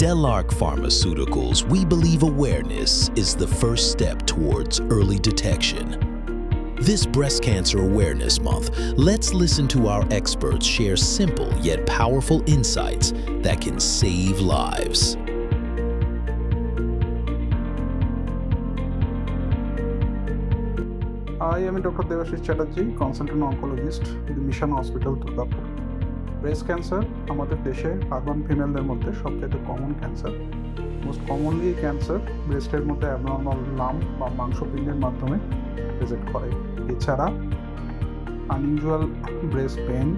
Delark Pharmaceuticals, we believe awareness is the first step towards early detection. This Breast Cancer Awareness Month, let's listen to our experts share simple yet powerful insights that can save lives. I am Dr. Devashish Chatterjee, consultant oncologist with Mission Hospital, Durgapur. Breast cancer আমাদের দেশে urban ফিমেলদের মধ্যে সবচেয়ে common cancer most commonly cancer ব্রেস্টের মধ্যে abnormal lump বা মাংসপিণ্ডের মাধ্যমে present করে। এছাড়া আনইউজুয়াল ব্রেস্ট পেন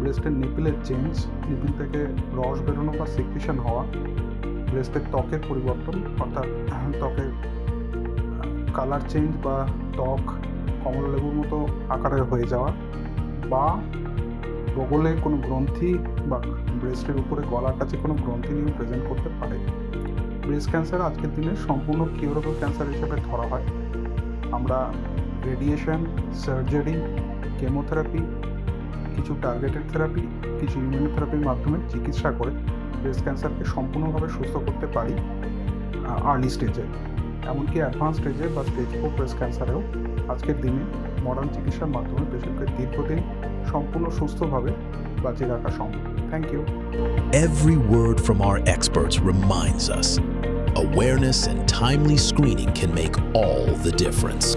ব্রেস্টের নিপিলের চেঞ্জ নিপিল থেকে রস বেরোনো বা সিক্রেশন হওয়া ব্রেস্টের ত্বকের পরিবর্তন, অর্থাৎ ত্বকের কালার চেঞ্জ বা ত্বক কমলালেবুর মতো আকারের হয়ে যাওয়া বা বগলে কোনো গ্রন্থি বা ব্রেস্টের উপরে গলার কাছে কোনো গ্রন্থি নিয়ে প্রেজেন্ট করতে পারে। ব্রেস্ট ক্যান্সার আজকের দিনে সম্পূর্ণ কিউরেবল ক্যান্সার হিসেবে ধরা হয়। আমরা রেডিয়েশন, সার্জারি, কেমোথেরাপি, কিছু টার্গেটেড থেরাপি, কিছু ইমিউনোথেরাপির মাধ্যমে চিকিৎসা করে ব্রেস্ট ক্যান্সারকে সম্পূর্ণভাবে সুস্থ করতে পারি আর্লি স্টেজে এমনকি অ্যাডভান্স স্টেজে বা স্টেজ ফোর ব্রেস্ট ক্যান্সারেও আজকের দিনে মডার্ন চিকিৎসার মাধ্যমে পেশেন্টকে দীর্ঘদিন সম্পূর্ণ সুস্থভাবে বাঁচিয়ে রাখা সম্ভব thank you Every word from our experts reminds us awareness and timely screening can make all the difference.